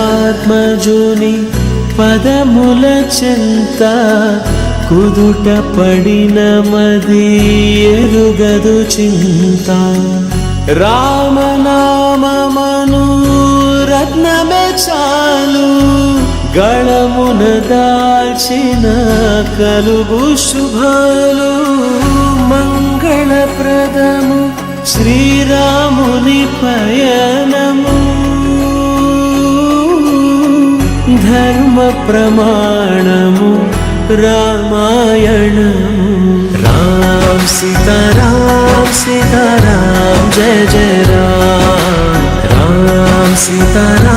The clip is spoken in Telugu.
దశరథాత్మజుని పదముల చెంత కుదుట పడిన మది ఎరుగదు చింత. రామనామను రత్నమే చాలు. గళమున దాల్చిన కలుగు శుభాలు. మంగళప్రదము శ్రీరాముని పయనము. ధర్మ ప్రమాణము రామాయణము రామ్ సీతారాం సీతారాం జయ జయ రామ్. రామ్ సీతారాం.